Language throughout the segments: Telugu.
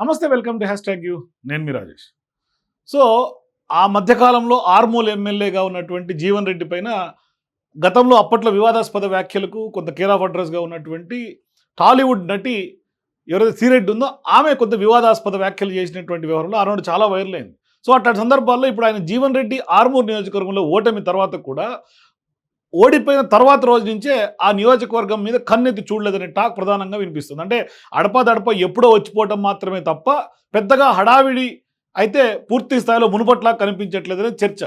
నమస్తే welcome to hashtag you. నేను మీ రాజేష్. సో ఆ మధ్యకాలంలో ఆర్మూల్ ఎమ్మెల్యేగా ఉన్నటువంటి జీవన్ రెడ్డి పైన గతంలో అప్పట్లో వివాదాస్పద వ్యాఖ్యలకు కొంత కేర్ ఆఫ్ అడ్రస్గా ఉన్నటువంటి టాలీవుడ్ నటి ఎవరైతే సీరెడ్డి ఉందో ఆమె కొంత వివాదాస్పద వ్యాఖ్యలు చేసినటువంటి వ్యవహారంలో ఆనాడు చాలా వైరల్ అయింది. సో అట్లాంటి సందర్భాల్లో ఇప్పుడు ఆయన జీవన్ రెడ్డి ఆర్మూర్ నియోజకవర్గంలో ఓటమి తర్వాత కూడా ఓడిపోయిన తర్వాత రోజు నుంచే ఆ నియోజకవర్గం మీద కన్నెత్తి చూడలేదనే టాక్ ప్రధానంగా వినిపిస్తుంది. అంటే అడపదడప ఎప్పుడో వచ్చిపోవటం మాత్రమే తప్ప పెద్దగా హడావిడి అయితే పూర్తి స్థాయిలో మునుపట్లా కనిపించట్లేదనే చర్చ.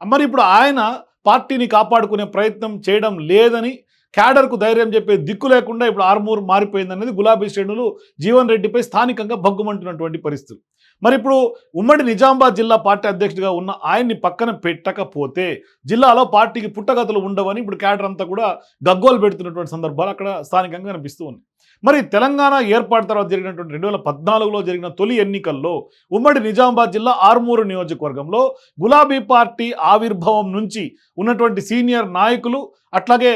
మరి ఇప్పుడు ఆయన పార్టీని కాపాడుకునే ప్రయత్నం చేయడం లేదని క్యాడర్కు ధైర్యం చెప్పే దిక్కు లేకుండా ఇప్పుడు ఆర్మూర్ మారిపోయిందనేది గులాబీ శ్రేణులు జీవన్ రెడ్డిపై స్థానికంగా భగ్గుమంటున్నటువంటి పరిస్థితులు. మరి ఇప్పుడు ఉమ్మడి నిజామాబాద్ జిల్లా పార్టీ అధ్యక్షుడిగా ఉన్న ఆయన్ని పక్కన పెట్టకపోతే జిల్లాలో పార్టీకి పుట్టగతులు ఉండవని ఇప్పుడు క్యాడర్ అంతా కూడా గగ్గోలు పెడుతున్నటువంటి సందర్భాలు అక్కడ స్థానికంగా కనిపిస్తూ ఉన్నాయి. మరి తెలంగాణ ఏర్పాటు తర్వాత జరిగినటువంటి రెండు వేల పద్నాలుగులో జరిగిన తొలి ఎన్నికల్లో ఉమ్మడి నిజామాబాద్ జిల్లా ఆర్మూరు నియోజకవర్గంలో గులాబీ పార్టీ ఆవిర్భావం నుంచి ఉన్నటువంటి సీనియర్ నాయకులు అట్లాగే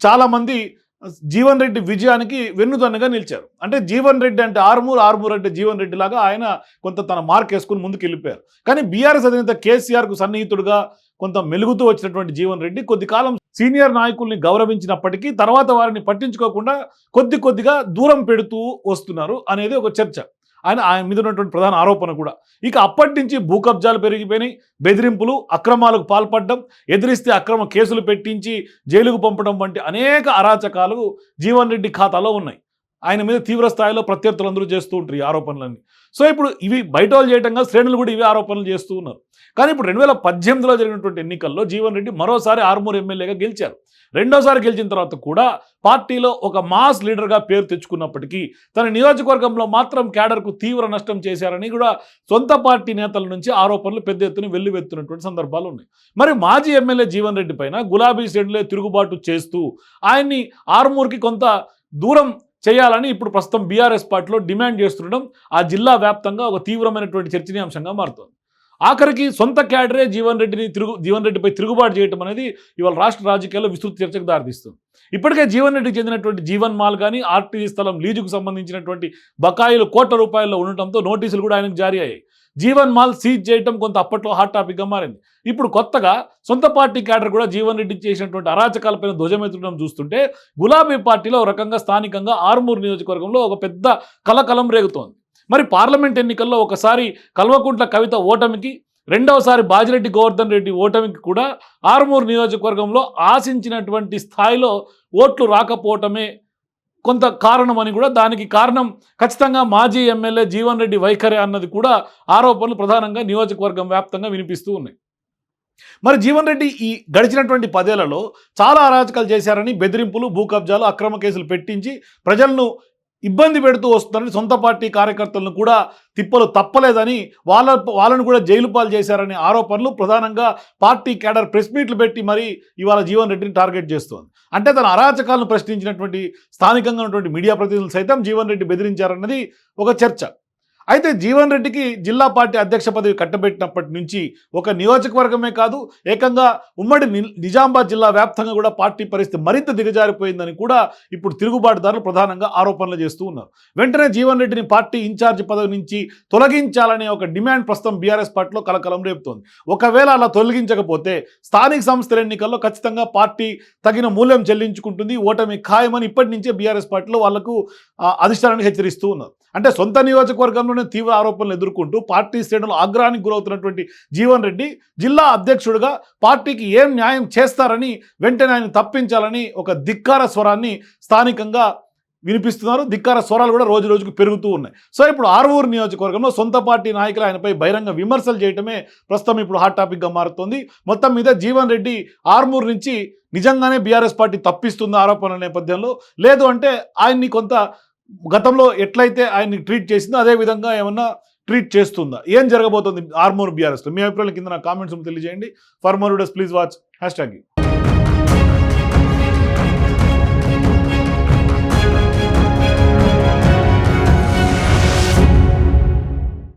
చాలామంది జీవన్ రెడ్డి విజయానికి వెన్నుదన్నుగా నిలిచారు. అంటే జీవన్ రెడ్డి అంటే ఆర్మూర్ ఆర్మూర్ అంటే జీవన్ రెడ్డి లాగా ఆయన కొంత తన మార్క్ వేసుకుని ముందుకు వెళ్ళిపోయారు కానీ బీఆర్ఎస్ అధినేత కేసీఆర్కు సన్నిహితుడుగా కొంత మెలుగుతూ వచ్చినటువంటి జీవన్ రెడ్డి కొద్ది కాలం సీనియర్ నాయకుల్ని గౌరవించినప్పటికీ తర్వాత వారిని పట్టించుకోకుండా కొద్ది కొద్దిగా దూరం పెడుతూ వస్తున్నారు అనేది ఒక చర్చ. ఆయన ఆయన మీద ఉన్నటువంటి ప్రధాన ఆరోపణ కూడా. ఇక అప్పటి నుంచి భూ కబ్జాలు పెరిగిపోయినాయి. బెదిరింపులు అక్రమాలకు పాల్పడడం ఎదిరిస్తే అక్రమ కేసులు పెట్టించి జైలుకు పంపడం వంటి అనేక అరాచకాలు జీవన్ రెడ్డి ఖాతాలో ఉన్నాయి. ఆయన మీద తీవ్ర స్థాయిలో ప్రత్యర్థులు అందరూ చేస్తూ ఉంటారు ఈ ఆరోపణలన్నీ. సో ఇప్పుడు ఇవి బయట వాళ్ళు చేయటంగా శ్రేణులు కూడా ఇవి ఆరోపణలు చేస్తూ ఉన్నారు. కానీ ఇప్పుడు రెండు వేల పద్దెనిమిదిలో జరిగినటువంటి ఎన్నికల్లో జీవన్ రెడ్డి మరోసారి ఆర్మూరు ఎమ్మెల్యేగా గెలిచారు. రెండోసారి గెలిచిన తర్వాత కూడా పార్టీలో ఒక మాస్ లీడర్గా పేరు తెచ్చుకున్నప్పటికీ తన నియోజకవర్గంలో మాత్రం క్యాడర్కు తీవ్ర నష్టం చేశారని కూడా సొంత పార్టీ నేతల నుంచి ఆరోపణలు పెద్ద ఎత్తున వెల్లువెత్తున్నటువంటి సందర్భాలు ఉన్నాయి. మరి మాజీ ఎమ్మెల్యే జీవన్ రెడ్డి పైన గులాబీ శ్రేణులే తిరుగుబాటు చేస్తూ ఆయన్ని ఆర్మూర్కి కొంత దూరం చేయాలని ఇప్పుడు ప్రస్తుతం బీఆర్ఎస్ పార్టీలో డిమాండ్ చేస్తుండడం ఆ జిల్లా వ్యాప్తంగా ఒక తీవ్రమైనటువంటి చర్చనీయాంశంగా మారుతోంది. ఆఖరికి సొంత క్యాడరే జీవన్ రెడ్డిని తిరుగు జీవన్ రెడ్డిపై తిరుగుబాటు చేయడం అనేది ఇవాళ రాష్ట్ర రాజకీయాల్లో విస్తృత చర్చకు దారితీస్తుంది. ఇప్పటికే జీవన్ రెడ్డికి చెందినటువంటి జీవన్ మాల్ కానీ ఆర్టీసీ స్థలం లీజుకు సంబంధించినటువంటి బకాయిలు కోట్ల రూపాయల్లో ఉండటంతో నోటీసులు కూడా ఆయనకు జారీ అయ్యాయి. జీవన్ మాల్ సీజ్ చేయడం కొంత అప్పట్లో హాట్ టాపిక్గా మారింది. ఇప్పుడు కొత్తగా సొంత పార్టీ క్యాడర్ కూడా జీవన్ రెడ్డి చేసినటువంటి అరాచకాలపైన ధ్వజమెత్తడం చూస్తుంటే గులాబీ పార్టీలో ఒక రకంగా స్థానికంగా ఆర్మూర్ నియోజకవర్గంలో ఒక పెద్ద కలకలం రేగుతోంది. మరి పార్లమెంట్ ఎన్నికల్లో ఒకసారి కల్వకుంట్ల కవిత ఓటమికి రెండవసారి బాజిరెడ్డి గోవర్ధన్ రెడ్డి ఓటమికి కూడా ఆర్మూర్ నియోజకవర్గంలో ఆశించినటువంటి స్థాయిలో ఓట్లు రాకపోవటమే కొంత కారణం అని కూడా దానికి కారణం ఖచ్చితంగా మాజీ ఎమ్మెల్యే జీవన్ రెడ్డి వైఖరి అన్నది కూడా ఆరోపణలు ప్రధానంగా నియోజకవర్గం వ్యాప్తంగా వినిపిస్తూ ఉన్నాయి. మరి జీవన్ రెడ్డి ఈ గడిచినటువంటి పదేళ్ళలో చాలా అరాచకాలు చేశారని బెదిరింపులు భూ కబ్జాలు అక్రమ కేసులు పెట్టించి ప్రజలను ఇబ్బంది పెడుతూ వస్తున్నారని సొంత పార్టీ కార్యకర్తలను కూడా తిప్పలు తప్పలేదని వాళ్ళ వాళ్ళను కూడా జైలు పాలు చేశారనే ఆరోపణలు ప్రధానంగా పార్టీ క్యాడర్ ప్రెస్ మీట్లు పెట్టి మరి ఇవాళ జీవన్ రెడ్డిని టార్గెట్ చేస్తోంది. అంటే తన అరాచకాలను ప్రశ్నించినటువంటి స్థానికంగా ఉన్నటువంటి మీడియా ప్రతినిధులు సైతం జీవన్ రెడ్డి బెదిరించారన్నది ఒక చర్చ. అయితే జీవన్ రెడ్డికి జిల్లా పార్టీ అధ్యక్ష పదవి కట్టబెట్టినప్పటి నుంచి ఒక నియోజకవర్గమే కాదు ఏకంగా ఉమ్మడి నిజామాబాద్ జిల్లా వ్యాప్తంగా కూడా పార్టీ పరిస్థితి మరింత దిగజారిపోయిందని కూడా ఇప్పుడు తిరుగుబాటుదారులు ప్రధానంగా ఆరోపణలు చేస్తూ ఉన్నారు. వెంటనే జీవన్ రెడ్డిని పార్టీ ఇన్ఛార్జి పదవి నుంచి తొలగించాలనే ఒక డిమాండ్ ప్రస్తుతం బీఆర్ఎస్ పార్టీలో కలకలం రేపుతోంది. ఒకవేళ అలా తొలగించకపోతే స్థానిక సంస్థల ఎన్నికల్లో ఖచ్చితంగా పార్టీ తగిన మూల్యం చెల్లించుకుంటుంది ఓటమి ఖాయమని ఇప్పటి నుంచే బీఆర్ఎస్ పార్టీలో వాళ్ళకు అధిష్టానాన్ని అధిష్టానానికి హెచ్చరిస్తూ ఉన్నారు. అంటే సొంత నియోజకవర్గంలోనే తీవ్ర ఆరోపణలు ఎదుర్కొంటూ పార్టీ శ్రేణులు ఆగ్రహానికి గురవుతున్నటువంటి జీవన్ రెడ్డి జిల్లా అధ్యక్షుడిగా పార్టీకి ఏం న్యాయం చేస్తారని వెంటనే ఆయన తప్పించాలని ఒక ధిక్కార స్వరాన్ని స్థానికంగా వినిపిస్తున్నారు. ధిక్కార స్వరాలు కూడా రోజు రోజుకు పెరుగుతూ ఉన్నాయి. సో ఇప్పుడు ఆర్వూరు నియోజకవర్గంలో సొంత పార్టీ నాయకులు ఆయనపై బహిరంగ విమర్శలు చేయటమే ప్రస్తుతం ఇప్పుడు హాట్ టాపిక్గా మారుతోంది. మొత్తం మీద జీవన్ రెడ్డి ఆర్మూర్ నుంచి నిజంగానే బీఆర్ఎస్ పార్టీ తప్పిస్తుంది ఆరోపణల నేపథ్యంలో. లేదు అంటే ఆయన్ని కొంత గతంలో ఎట్లయితే ఆయన్ని ట్రీట్ చేసిందో అదే విధంగా ఏమన్నా ట్రీట్ చేస్తుందా? ఏం జరగబోతుంది ఆర్మోర్ బీఆర్ఎస్లో? మీ అభిప్రాయం కింద నా కామెంట్స్ తెలియజేయండి. For more does please watch hash tag